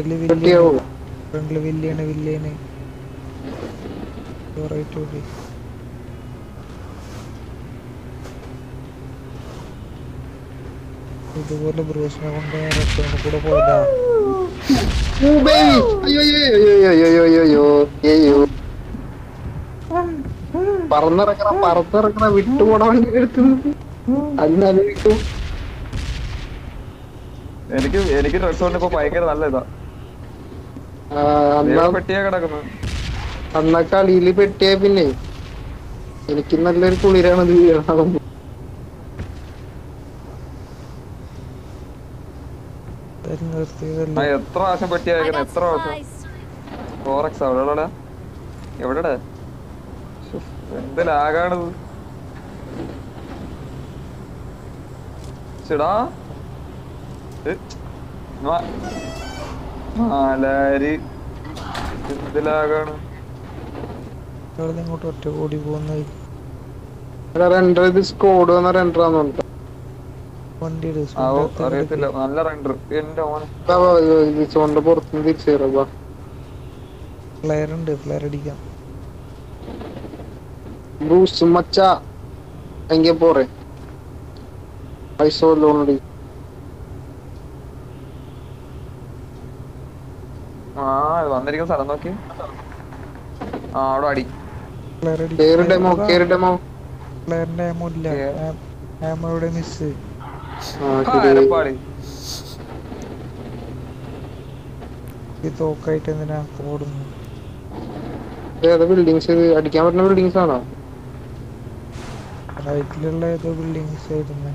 ഫ്രണ്ടിൽ വില്ലിയ ഫ്രണ്ടിൽ വില്ലിയാണ് വില്ലിയാണ് റൈറ്റ് ഓടി ഇതുപോലെ ബ്രൂസിനെ കൊണ്ട് കൂടെ പോയതാ. പറന്നിറക്കണ പറന്നിറക്കണ വിട്ടുപോണ വണ്ടി എനിക്ക് എനിക്ക് കൊണ്ട് ഇപ്പൊ ഭയങ്കര നല്ല ഇതാ. അന്നാ കളിയിൽ പെട്ടിയ പിന്നെ. എനിക്ക് നല്ലൊരു കുളിരാണ് ഇത് വീഴണം എത്ര പ്രാവശ്യം പറ്റിയാക്കണ എത്ര പ്രാവശ്യം? ഫോറക്സ് അവിടെ എവിടെടാ? എന്ത് ലാഗാണിത് ചേടാ ഇങ്ങോട്ട് ഒറ്റ ഓടി റെൻഡർ ഇത്. സ്കോഡ് വന്ന റെൻഡർ അറിയത്തില്ല. നല്ല റെൻഡർ എന്റെ പുറത്തുനിന്ന് ഫ്ലെയർ ഉണ്ട് ഫ്ലെയർ അടിക്കാം. ബ്രൂസ് മച്ച എങ്കിൽ പോറെ പൈസ വല്ലോണ്ടി ആ വന്നിരിക്കുന്ന സ്ഥലം നോക്കി. ആ അവിടെ അടി. മിസ് ഈ തോക്കായിട്ട് എന്തിനാ ഓടുന്നു ബിൽഡിങ്സ് അടിക്കാൻ പറ്റുന്ന ആണോ? റൈറ്റിലുള്ള ഏതോ ബിൽഡിങ്സ് ആയിരുന്നു.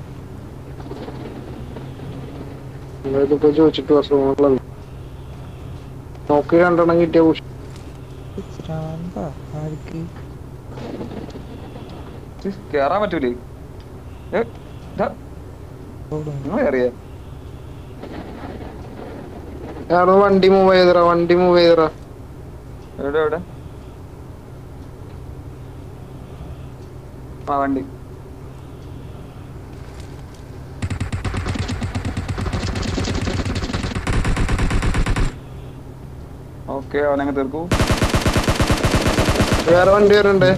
ചോദിച്ചിട്ട് നോക്കി രണ്ടെണ്ണം കിട്ടിയ കേറാൻ പറ്റൂലേ? ആടോ വണ്ടി മൂവ് ചെയ്തറ വണ്ടി മൂവ് ചെയ്തറ എവിടെ എവിടെ? ആ വണ്ടി. ഓക്കെ അവനങ്ങ് തീർക്കൂ. വേറെ വണ്ടി വരണ്ടേ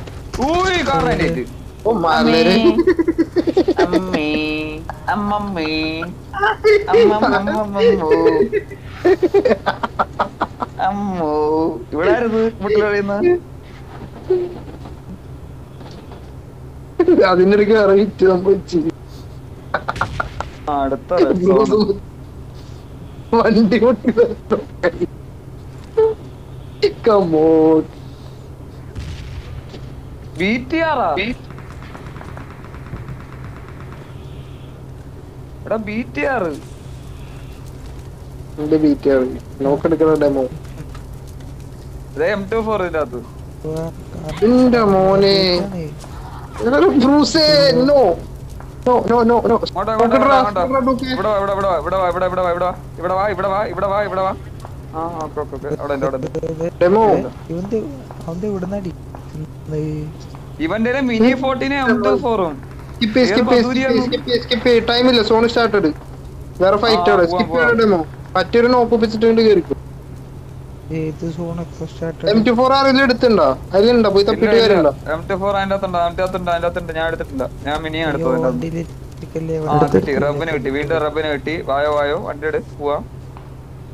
ഊയ് കാറായിട്ട് ഓ മലര് അമ്മേ. അമ്മമ്മേ അമ്മമ്മമ്മോ അമ്മോ. ഇവിടെ ആയിരുന്നു മുട്ടിൽ കഴിയുന്നത് അതിനിടയ്ക്ക് അറിയിച്ചു വിറ്റ് നമുക്ക് വെച്ച് അടുത്ത. വണ്ടി പൊട്ടി കമോൺ BTR ആ? എടാ BTR. എന്റെ ബീറ്റ് നോക്കെടുക്കുന്ന ഡെമോ. ദേ M24 ഇതിന്റെ അകത്ത്. എന്റെ മോനെ. ബ്രൂസേ? നോ. ഇവിടെ വാ, ഇവിടെ വാ, ഇവിടെ വാ, ഇവിടെ വാ, ഇവിടെ വാ, ഇവിടെ വാ, ഇവിടെ വാ, ഇവിടെ വാ, ഇവന്റെ mini zone started fight skip nope ഏത് സോൺ ആരെങ്കിലും പോയി ഞാൻ എടുത്തിട്ടില്ല. വീണ്ടും വായോ വായോ. വണ്ടി എടുത്ത് പോവാം.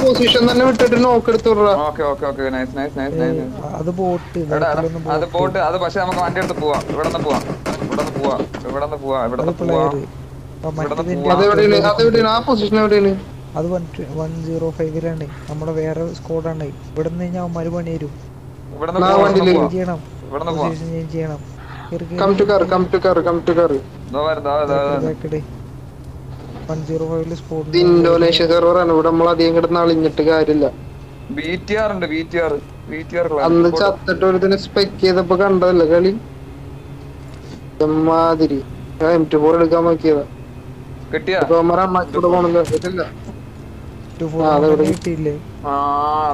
പൊസിഷൻ തന്നെ വിട്ടിട്ട് നോക്ക് അത് അത് അത് നമുക്ക് അത് നമ്മുടെ വേറെ സ്കോഡാണ് ഇവിടെ നിന്ന് കഴിഞ്ഞാൽ അവന്മാര് പണി ചെയ്യണം. ചെയ്യണം. Come to come to come to Indonesia സെർവറാണ് ഇവിടെ നമ്മൾ അധികം കിടന്ന് അളിഞ്ഞിട്ട് കാര്യമില്ല. അന്ന് ചത്തിട്ട് ഒരുത്തിനെ സ്പെക്ക് ചെയ്തപ്പോ കണ്ടതല്ല കളി? എമ്മാതിരി എം ടു ഫോർ എടുക്കാൻ നോക്കിയതാ.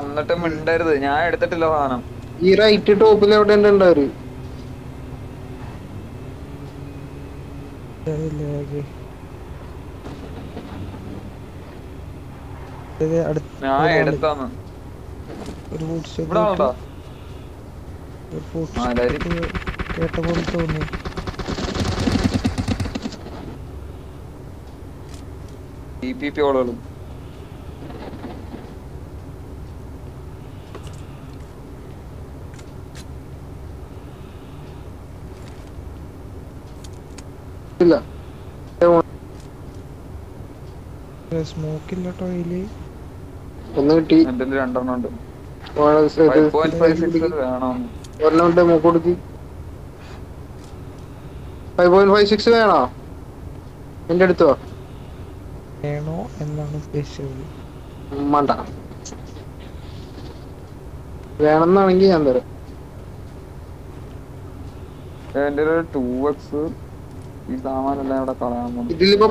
എന്നിട്ട് മിണ്ടരുത്. ഞാൻ എടുത്തിട്ടില്ല സാധനം. ഈ റൈറ്റ് ടോപ്പിൽ എവിടെ ഉണ്ടാവര് ഇത് അടുത്ത് ഒരു കേട്ട പോലെ തോന്നി. ഇല്ല. സ്മോക്കില്ല ടോയിൽ ഒന്ന് കിട്ടി. രണ്ടെണ്ണം ഉണ്ട്. ഓളെ ഇത് ഫൈവ് പോയിന്റ് ഫൈവ് സിക്സ് വേണം. ഒരെണ്ണം ഉണ്ട് മൂക്ക് കൊടുക്കി. ഫൈവ് പോയിന്റ് ഫൈവ് സിക്സ് വേണോ? എന്റെ അടുത്തോ? വേണോ എന്നാണ് ഉദ്ദേശിച്ചത്? മണ്ട വേണമെന്നാണെങ്കിൽ ഞാൻ തരാം. എന്റെ ഒരു ടൂ എക്സ് ഈ സാമാനെല്ലാം ഇവിടെ കളയാൻ ഇതിലിപ്പോ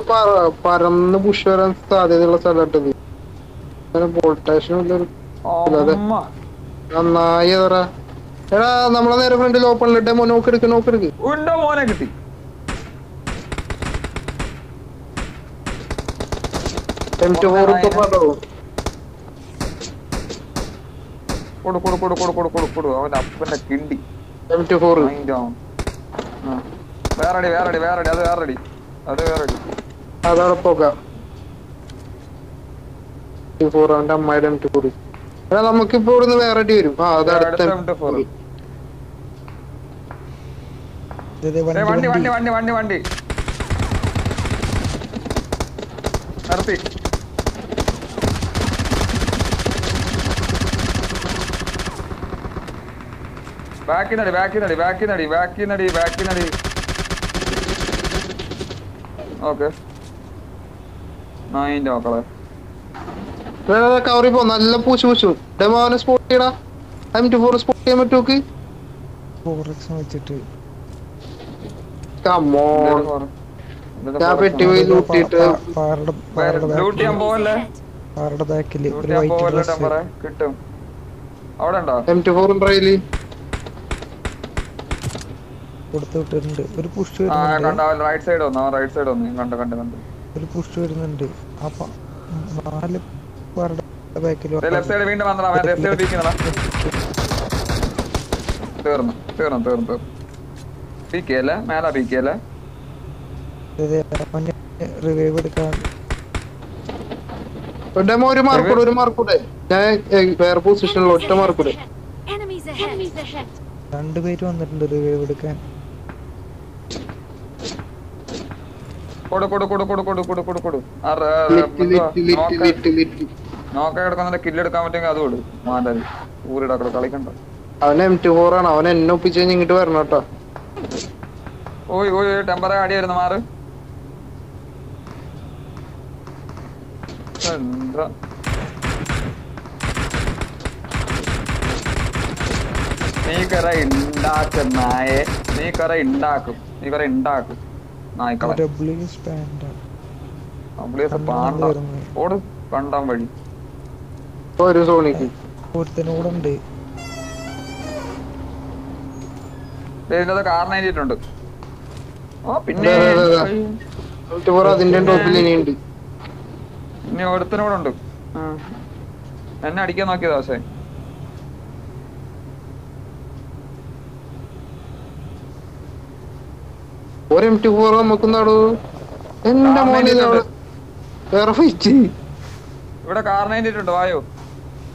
പറന്ന് പുഷ് വരാൻ സാധ്യതയുള്ള സ്ഥലമായിട്ടത് വോൾട്ടേഷനും ഇല്ല ഒരു അതെ. അമ്മ നന്നായി പറ. എടാ നമ്മളെ നേരെ ഫ്രണ്ടിൽ ഓപ്പൺ ഡെമോ നോക്ക് എടുക്ക് നോക്ക് എടുക്ക്. ഉണ്ടോ മോനെ കിട്ടി? എം ടു ഫോർ ഇപ്പൊ പടവും. കൊടു കൊടു കൊടു കൊടു കൊടു കൊടു കൊടു. അവന്റെ അപ്പന്റെ കിണ്ടി. എം ടു ഫോർ മൈൻഡ് ആവും ആ. വേറെടി വേറെടി വേറെടി. അത് വേറെടി. അത് വേറെടി. അതവിടെ പോകാം. ടു ഫോർ അവന്റെ അമ്മയുടെ എം ടു ഫോർ എടാ നമുക്കിപ്പോ ഇവിടുന്ന് വേറെ അടി വരും. ആ അത് അടുത്ത അടുത്ത M24. ഇത് ദേ ഏയ് വണ്ടി വണ്ടി വണ്ടി വണ്ടി. വണ്ടി വണ്ടി വണ്ടി. നിർത്തി. ബാക്കി നടി ബാക്കി നടി ബാക്കി നടി ബാക്കി നടി ബാക്കി നടി ഓക്കെ നായിന്റെ മക്കളെ. കവറി പോ നല്ല പൂച്ചു പൂച്ചു ഡെമോനെ സ്പോട്ട് ചെയ്യടാ. എം ടു ഫോർ സ്പോട്ട് ചെയ്യാൻ പറ്റുമോക്ക് വെച്ചിട്ട്. ഞാൻ പെട്ടി പോയി ലൂട്ടിട്ട് പാറയുടെ പാറയുടെ ലൂട്ട് ചെയ്യാൻ പോവല്ലേ പാറയുടെ ബാക്കിൽ ഒരു വൈറ്റ് ഡ്രസ് കിട്ടും. അവിടെ ഉണ്ടോ? എം ടു ഫോർ ട്രയൽ കൊടുത്തു വിട്ടിട്ടുണ്ട്. ഒരു പുഷ് ആ വരുന്നുണ്ട്. കണ്ട. റൈറ്റ് സൈഡ് വന്നു. റൈറ്റ് സൈഡ് വന്നു. കണ്ടോ കണ്ടോ കണ്ട്. ഒരു പുഷ് വരുന്നുണ്ട്. അപ്പൊ നാല് പാറയുടെ ബാക്കിൽ ലെഫ്റ്റ് സൈഡ് വീണ്ടും വന്നടാ ലെഫ്റ്റ് സൈഡ് പീക്കുന്നടാ തീർന്നു തീർന്നു തീർന്നു തീർന്നു. പീക്കല്ലേ മേലാ പീക്കല്ലേ റിവൈവ് എടുക്കാൻ. ഡെമോ ഒരു മാർക്കൂടെ ഒരു മാർക്കൂടെ ഞാൻ വേറെ പൊസിഷനിൽ ഒറ്റ മാർക്കൂടെ. രണ്ടുപേര് വന്നിട്ടുണ്ട് റിവൈവ് എടുക്കാൻ. കൊടു കൊടു കൊടു കൊടു കൊടു കൊടു കൊടു കൊടു ആ റെ- ലിറ്റ് ലിറ്റ് ലിറ്റ് നോക്ക ലിറ്റ് ലിറ്റ് കില്ല് എടുക്കാൻ പറ്റുമെങ്കിൽ അതും ഇടും. മാതാരി ഊരിടാക്കട കളിക്കണ്ട അവൻ എം ടു ഫോർ ആണ്. അവൻ എന്നെ ഒപ്പിച്ച് കഴിഞ്ഞ് ഇങ്ങോട്ട് വരണം കേട്ടോ. ഓയ് ഓയ് ടെമ്പറ അടി വരുന്നു മാറ്. എന്താ? നീ കറ ഉണ്ടാക്കും നായെ. നീ കറ ഉണ്ടാക്കും നീ കറ ഉണ്ടാക്കും നായ്ക്കളെ. പാണ്ട ഓട് കണ്ടാൻ വഴി. ഒരു സോണിക്ക് ഒരുത്തനൂടുണ്ട്. ഓ പിന്നെ അതിന്റെ ടോപ്പിൽ ഇനിയുണ്ട് ഇനി ഒരുത്തനോടുണ്ട്. എന്നെ അടിക്കാൻ നോക്കിയതാ പക്ഷേ. ഒരു എം ടു ഫോർ നമുക്കുന്നാടോ? എന്റെ മോനെ ഇത്. അവിടെ വേറെ ഫൈറ്റ് ഇവിടെ കാരണം എഴുതിയിട്ടുണ്ട് വായോ.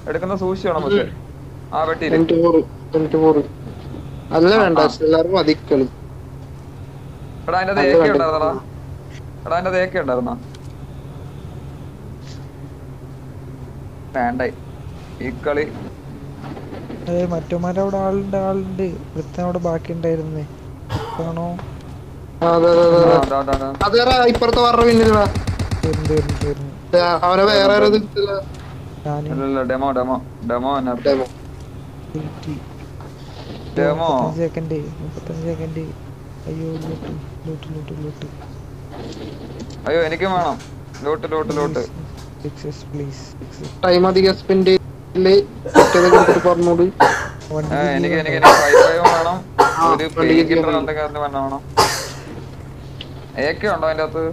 എടുക്കുന്ന സൂക്ഷിക്കണം പക്ഷെ ആ വെട്ടി അല്ല വേണ്ട. എല്ലാവരും അതി എടാ അതിന്റെ തേക്ക ഉണ്ടായിരുന്നടാ എടാ അതിന്റെ തേക്ക ഉണ്ടായിരുന്ന വേണ്ട. ഈ കളി മറ്റുമാരെ അവിടെ ആളുണ്ട്. ആളുണ്ട് അവിടെ ബാക്കി ഉണ്ടായിരുന്നേ ആണോ അതെ ഇപ്പുറത്തെ പറഞ്ഞ പിന്നിൽ അവനെ വേറെ ആരോ ഞാൻ demo demo demo demo demo second മുപ്പത്തഞ്ച് സെക്കൻഡ് അയ്യോ ലൂട്ട് ലൂട്ട് ലൂട്ട് ലൂട്ട് അയ്യോ എനിക്കും വേണം. Lot lot lot sixes please time അധികം സ്പെൻഡ് പറഞ്ഞോട്. ആ, എനിക്ക് എനിക്ക് എനിക്ക് ഫൈവ് ഫൈവ് വേണം. ഒരു വേണം. ഏക്ക ഉണ്ടോ അതിന്റെ അകത്ത്?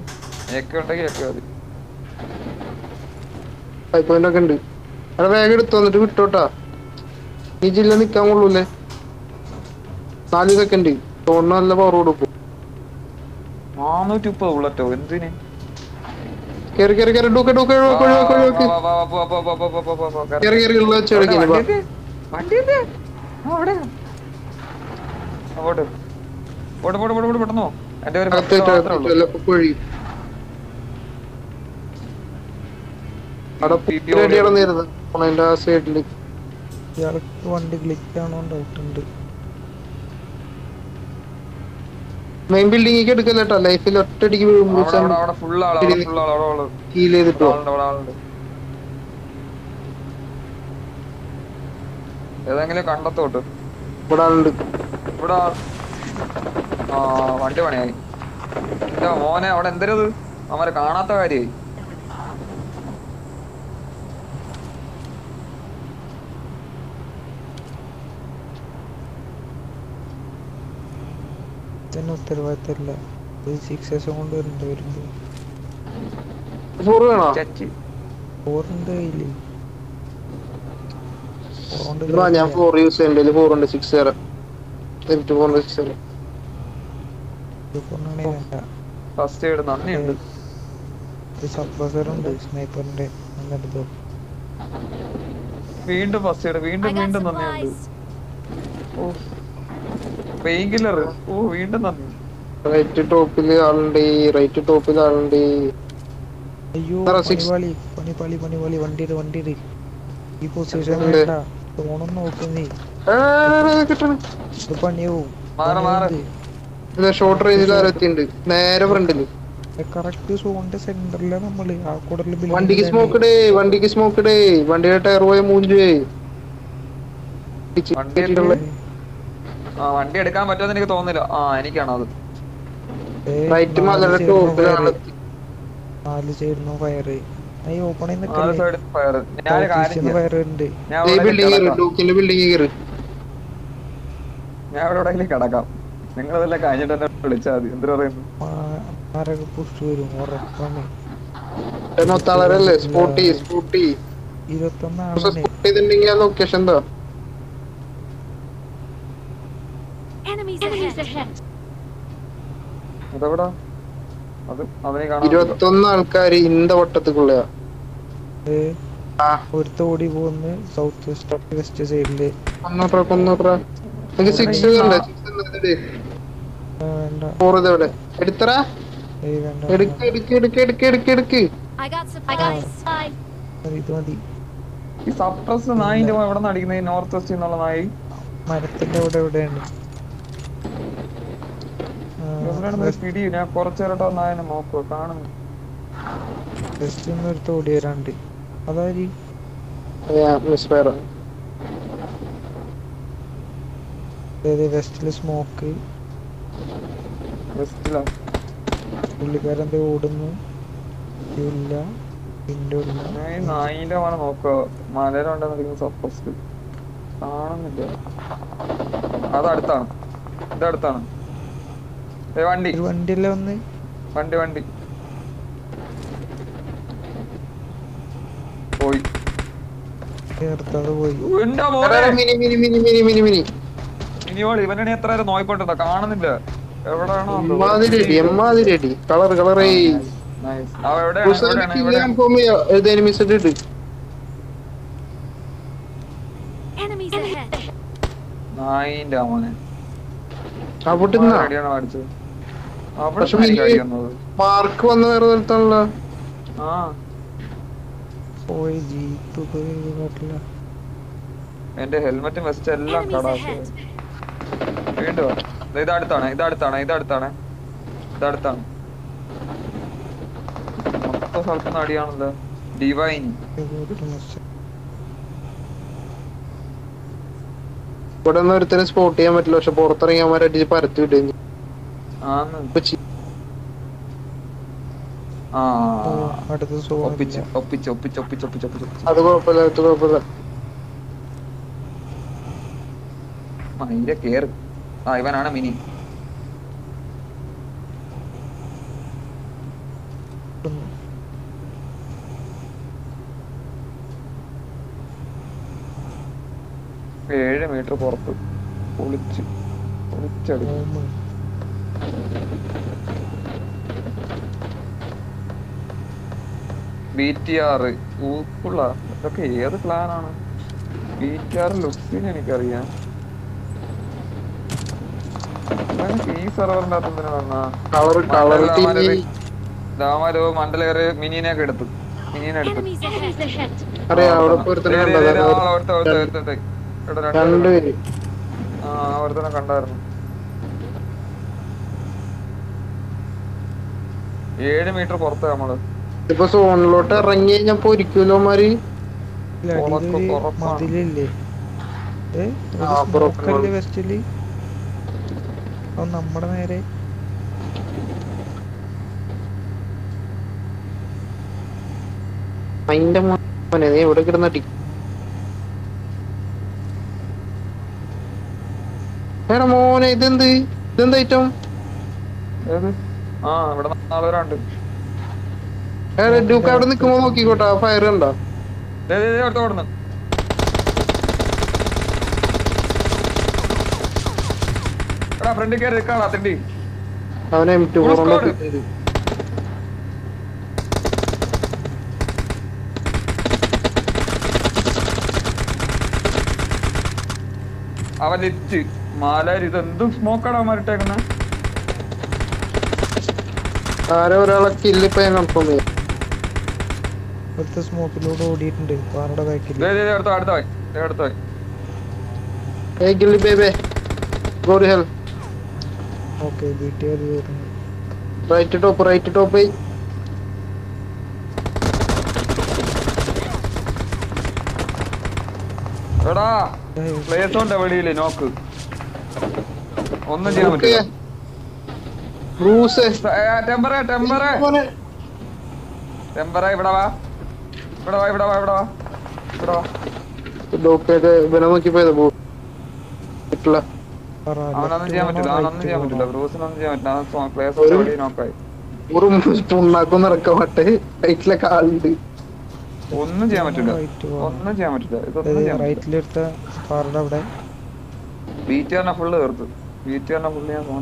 ഏക്ക ഉണ്ടെങ്കിൽ ഏക്ക മതി. ഫൈവ് പോയിന്റ് ഒക്കെ ഉണ്ട്. അവിടെ വേഗം എടുത്തു വന്നിട്ട് വിട്ടോട്ടാ. ഈ ജില്ല നിക്കാൻ കൊള്ളൂല്ലേ? നാല് സെക്കൻഡ് തോന്നുന്ന നല്ല പവർ കൊടുക്കും. നാനൂറ്റി മുപ്പത് എന്തിന്? കേറി കേറി കേറി. ഡൂക്ക് ഡൂക്ക് ഡൂക്ക് ഡൂക്ക് ഡൂക്ക്. കേറി കേറി ഉള്ള വെച്ച് എടുക്കുന്നു വണ്ടി അവിടെ. പോട്ട്, പോട്ട്, പോട്ട്, പോട്ട്, പെട്ടെന്ന്. എന്റെ ഒരു പത്ത് മാത്രമേ ഉള്ളൂ. കുഴി അവിടെ PP റെഡി നടന്നിരുന്നു അതിന്റെ ആ സൈഡിൽ ഇയാൾക്ക് വണ്ടി ക്ലിക്ക് ആണോ ഡൗട്ട് ഉണ്ട് മെയിൻ ബിൽഡിംഗിലേക്ക് എടുക്കല്ലേട്ടോ ലൈഫിൽ വീഴുമ്പോൾ. ഹീൽ ചെയ്തിട്ടോ? ആളുണ്ട്. ഏതെങ്കിലും കണ്ടത്തോട്ട് ഇവിടെ ആ- വണ്ടി പണിയായി. മോനെ അവിടെ എന്തരത് അവരെ കാണാത്ത കാര്യായി. തന്നെ ഉത്തരവാദിത്തമില്ല. ഒരു സിക്സേഴ്സും കൊണ്ട് വരുന്നുണ്ട് വരുമ്പോ ഫോറുണ്ട് കയ്യിൽ. ഞാൻ ഫോർ യൂസ് ചെയ്യണ്ടേ? ഫോർ ഉണ്ട് സിക്സ് തരാം എന്നിട്ട് ഫോർ സിക്സ് തരാം ഫോറിനാണെ വേണ്ട ഫസ്റ്റ് എയ്ഡ് നന്ദിയുണ്ട്. സ്നൈപ്പറിന്റെ വീണ്ടും ഫസ്റ്റ് എയ്ഡ് വീണ്ടും വീണ്ടും നന്ദിയുണ്ട്. ഓ. പെയിൻ കില്ലർ ഓ വീണ്ടും നന്ദി. റൈറ്റ് ടോപ്പിൽ ആളുണ്ട് റൈറ്റ് ടോപ്പിൽ ആളുണ്ട്. അയ്യോ പണിപാളി പണിപാളി പണിപാളി വണ്ടി ഇട് ഈ പൊസിഷൻ. വേണ്ട ഫോണൊന്നും നോക്കുന്നേ ഏ, കിട്ടണം. ഇത് പണിയാവും. മാറ്, മാറ്. ഷോർട്ട് റേഞ്ചിൽ ആരെത്തിണ്ട് നേരെ ഫ്രണ്ടിൽ കറക്റ്റ് സോണിന്റെ സെന്ററിലെ നമ്മൾ. ആ കൂടുതൽ വണ്ടിക്ക് സ്മോക്ക് ഇടേ വണ്ടിക്ക് സ്മോക്ക് ഇടേ. വണ്ടിയുടെ ടയർ പോയ മൂഞ്ചേ വണ്ടി ആ വണ്ടി എടുക്കാൻ പറ്റുമെന്ന് എനിക്ക് തോന്നുന്നില്ല. ആ എനിക്കാണോ അത്. റൈറ്റ് മലയുടെ ടോപ്പിലാണ് നാല് സൈഡിനും ഫയറ് ഈ ഓപ്പണിൽ നാല് സൈഡ് ഫയർ ഞാൻ കാര്യം ഫയർ ഉണ്ട്. ഞാൻ ബിൽഡിംഗ് ബിൽഡിംഗ് ഞാൻ ഇവിടെ എവിടെയെങ്കിലും കിടക്കാം. നിങ്ങൾ ഇതെല്ലാം കഴിഞ്ഞിട്ട് എന്നെ വിളിച്ചാൽ മതി. എന്തിനു പറയുന്നു ആരൊക്കെ പുഷ് വരും? ഉറപ്പാണ്. മൊത്താളരല്ലേ സ്പോട്ടി സ്പോട്ടി ഇരുപത്തൊന്നാണ് സ്പോട്ട് ലൊക്കേഷൻ എന്താ? അതെവിടാ? അത് അവനെ കാണാൻ ഇരുപത്തൊന്ന് ആൾക്കാര് ഇന്ത വട്ടത്തിക്കുള്ളയാ. ആ. ഒരുത്ത ഓടി പോകുന്ന സൗത്ത് വെസ്റ്റ് വെസ്റ്റ് സൈഡിൽ കൊന്നോട്രാ കൊന്നോട്രാ എനിക്ക് സിക്സ് ഉണ്ട് ആ, വേണ്ട. ഫോർ ഇതെവിടെ എടുത്തറാ വേണ്ട എടുക്ക് എടുക്ക് എടുക്ക് എടുക്ക് എടുക്ക് എടുക്ക്. I got supplies. വേണ്ട. ഇത് മതി. ഈ സപ്രസ് നായിന്റെ എവിടെ നിന്ന് അടിക്കുന്നത് നോർത്ത് വെസ്റ്റ് എന്നുള്ള നായി? മരത്തിന്റെ അവിടെ എവിടെയാണ് പിടി ഞാൻ കുറച്ചേരട്ടോ നായനെ നോക്കുക കാണുന്നു. ഓടി വരാണ്ട്. അതായത് ഫയർ വെസ്റ്റിൽ സ്മോക്ക് പുള്ളിക്കാരെന്ത് ഓടുന്നു? ഇല്ല. നായിന്റെ നോക്കുക കാണുന്നില്ല. അത് അടുത്താണ്. ഇത് അടുത്താണ്. വണ്ടി. വണ്ടിയല്ലേ വന്ന്? വണ്ടി വണ്ടി. പോയി. നിർത്താതെ പോയി. ഊ, എന്റെ മോനെ? Mini mini mini mini mini mini. ഇനിയോൾ ഇവനെ എത്ര നോയിക്കൊണ്ടിരുന്ന കാണുന്നില്ല. എവിടെയാണോ കളർ കളറേ. നായിന്റെ മോനെ. അവിടെ അടിയാണ് മേടിച്ചത് മാർക്ക് വന്ന വേറെ സ്ഥലത്താണല്ലോ ആ. പോയി ജീപ്പ് പോയി കാട്ടില്ല എന്റെ ഹെൽമെറ്റും വെസ്റ്റ് എല്ലാം കടാശ വീണ്ടും ഇത് അടുത്താണ് ഇത് അടുത്താണ് ഇത് അടുത്താണ്. ഇത് അടുത്താണ്. കാണാത്ത സ്ഥലത്തുനിന്ന് അടിയാണല്ലോ. ഡിവൈൻ ഇവിടെ ഒന്നും ഒരുത്തനെ സ്പോട്ട് ചെയ്യാൻ പറ്റില്ല പക്ഷെ പുറത്തിറങ്ങിയാൽ അടിച്ച് പരത്തി വിടുകയും കേറ്. ആ ഇവനാണ് മിനി. ഏഴ് മീറ്റർ പുറത്ത്. പൊളിച്ച് പൊളിച്ചെടുക്കും. ബി ടി ആർ ഊക്കുള്ള ഇതൊക്കെ ഏത് പ്ലാനാണ് ബി ടി ആർ ലുക്സിന് എനിക്കറിയാം. ഈ സെർവറിന്റെ അകത്ത് ദാമാരോ മണ്ഡലേറ് മിനിനെയൊക്കെ എടുത്തു. മിനിനെ എടുത്തു. ഒരുത്തനെ ദേ, ദേ, ദേ, ദേ, ആ, കണ്ടതാ ഒരുത്തൻ, ഒരുത്തൻ, ഒരുത്തൻ, ഒരുത്തൻ. ഇവിടെ രണ്ട് പേരുണ്ട്. രണ്ടുപേര് ആ ഒരുത്തനെ കണ്ടായിരുന്നു ഏഴ് മീറ്റർ പുറത്ത് നമ്മൾ. ഇപ്പൊ സോണിലോട്ട് ഇറങ്ങി കഴിഞ്ഞാ പൊരിക്കൂലോ മാറി. മതിലില്ലേ? വെസ്റ്റിൽ അത് നമ്മുടെ നേരെ. അതിന്റെ മോനെ നീ എവിടെ കിടന്ന് ടി മോനെ ഇതെന്ത്? ഇതെന്ത് ഐറ്റം ഏത്? ആ ഇവിടെ നാല് ഡ്യൂക്ക് അവിടെ നിക്കുമ്പോ നോക്കിക്കോട്ടെ ഫയർ ഉണ്ടോ അടുത്ത ഓടുന്നു. എടാ ഫ്രണ്ടിൽ കയറി നിൽക്കാടാ തിണ്ടി. അവൻ എം ടു Full അവൻ ലിറ്റ് മാലാരി ഇതെന്തും എന്തും സ്മോക്കാടാ മാറിട്ടേക്കുന്ന ആരോ ഒരാളെ കില്ല് ഇപ്പൊ ഞാൻ കൺഫേം ചെയ്യാം. അടുത്ത സ്മോക്കിലൂടെ ഓടിയിട്ടുണ്ട്. പാറയുടെ ബാക്കിൽ അടുത്ത അടുത്ത പോയി ദേ, അടുത്ത പോയി ഗില്ലി ബേബേ ഗോ ടു ഹെൽ ഓക്കെ വീട്ടുകാർ വരുന്നു റൈറ്റ് ടോപ്പ് റൈറ്റ് ടോപ്പ് എടാ പ്ലേസ് ഉണ്ട് വെളിയിൽ? നോക്ക്. ഒന്നും ചെയ്യാൻ പറ്റില്ല. ബ്രൂസ് ടെമ്പറ ടെമ്പറ ടെമ്പറ ഇവിടെ വാ. ഇവിടെ വാ ഇവിടെ വാ ഇവിടെ വാ. ഇവിടെ വാ. ഡോക്കൊക്കെ ഇവനെ നോക്കി പോയത് പോ കിട്ടില്ല അവനൊന്നും ചെയ്യാൻ പറ്റില്ല അവനൊന്നും ചെയ്യാൻ പറ്റില്ല. ബ്രൂസിനൊന്നും ചെയ്യാൻ പറ്റില്ല. അവൻ പ്ലേസ് ഒരു- വെളി നോക്കായി ഒരു പുണ്ണാക്കൊന്നും ഇറക്കാൻ പറ്റേ റൈറ്റിലൊക്കെ ആളുണ്ട് ഒന്നും ചെയ്യാൻ പറ്റില്ല. ഒന്നും ചെയ്യാൻ പറ്റില്ല. ഇതൊന്നും ചെയ്യാൻ ബീറ്റ് പറഞ്ഞ ഫുള്ള് തീർത്തു. ഞാൻ ഫോൺ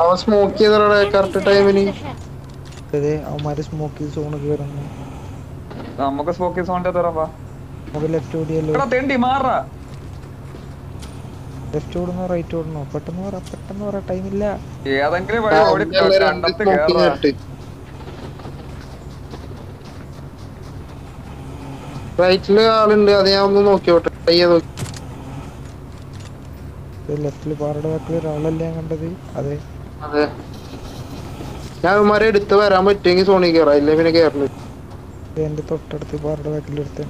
അവൻ സ്മോക്ക് ചെയ്തോടെ കറക്റ്റ് ടൈമിന് അതെ അവന്മാര് സ്മോക്കി സോണ് കയറുന്നു നമുക്ക് സ്പോക്കി സോണിന്റെ തരാം വാ. നമുക്ക് ലെഫ്റ്റ് ഓടിയല്ലോ എടാ തെണ്ടി മാറാ. ലെഫ്റ്റ് ഓടുന്നോ റൈറ്റ് ഓടണോ പെട്ടെന്ന് പറ പെട്ടെന്ന് പറ ടൈമില്ല ഏതെങ്കിലും വഴി ഓടി കണ്ടത്ത് കേറാ. റൈറ്റിൽ ആളുണ്ട് അത് ഞാൻ ഒന്ന് നോക്കിയോട്ടെ നോക്കി. ലെഫ്റ്റിൽ പാറയുടെ ബാക്കിൽ ഒരാളല്ലേ കണ്ടത്? അതെ. അതെ. ഞാൻ ഇവന്മാരെ എടുത്ത് വരാൻ പറ്റുമെങ്കിൽ സോണി കയറാം ഇല്ലേ പിന്നെ കയറില്ല എന്റെ തൊട്ടടുത്ത് പാറയുടെ ബാക്കിൽ എടുത്ത്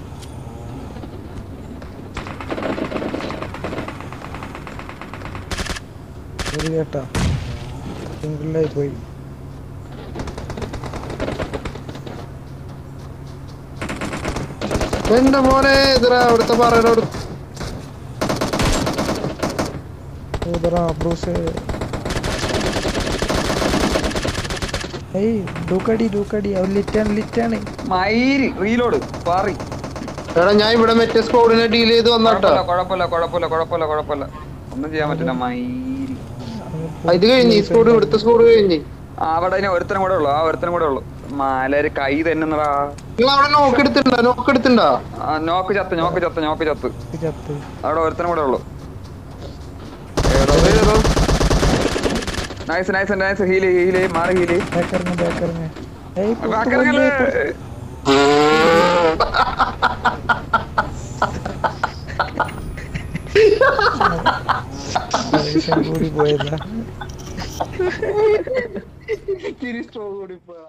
ഒരു കേട്ടാ സിംഗിളായി പോയി. എന്റെ മോനെ ഇതാ അവിടുത്തെ പറയുടെ അവിടെ ഊതറ ബ്രൂസ് ഏയ് ഡൂക്കടി ഡൂക്കടി അവൻ ലിറ്റാണ് ലിറ്റാണ് മയിരി റീലോഡ് പാറി എടാ ഞാൻ ഇവിടെ മറ്റേ സ്കോഡിനെ ഡീൽ ചെയ്ത് വന്നാട്ടാ. കുഴപ്പമില്ല കുഴപ്പമില്ല കുഴപ്പമില്ല കുഴപ്പമില്ല ഒന്നും ചെയ്യാൻ പറ്റില്ല മയിരി. ആ, ഇത് കഴിഞ്ഞ് ഈ സ്കോഡ് ഇവിടുത്തെ സ്കോഡ് കഴിഞ്ഞ്. അവിടെ ഇനി ഒരുത്തനും കൂടെ ഉള്ളു ആ ഒരുത്തനും കൂടെ ഉള്ളു. മാലര് കൈ അവിടെ നോക്ക് എടുത്തിണ്ടാ നോക്ക് എടുത്തിണ്ടാ നോക്ക് ചത്ത് നോക്ക് ചത്ത് നോക്ക് ചത്ത്. അവിടെ ഒരുത്തനും കൂടെ ഉള്ളു. ഏതോ ഏതോ nice nice nice heel heel മാറി ഹീൽ ബാക്കറിങ് ബാക്കറിങ് ഏയ് പുറത്ത് ബാക്കറങ്ങല്ലേ പോകല്ലേ, ആവേശം കൂടി പോയതാ തിരിച്ചു കൂടി പോയാ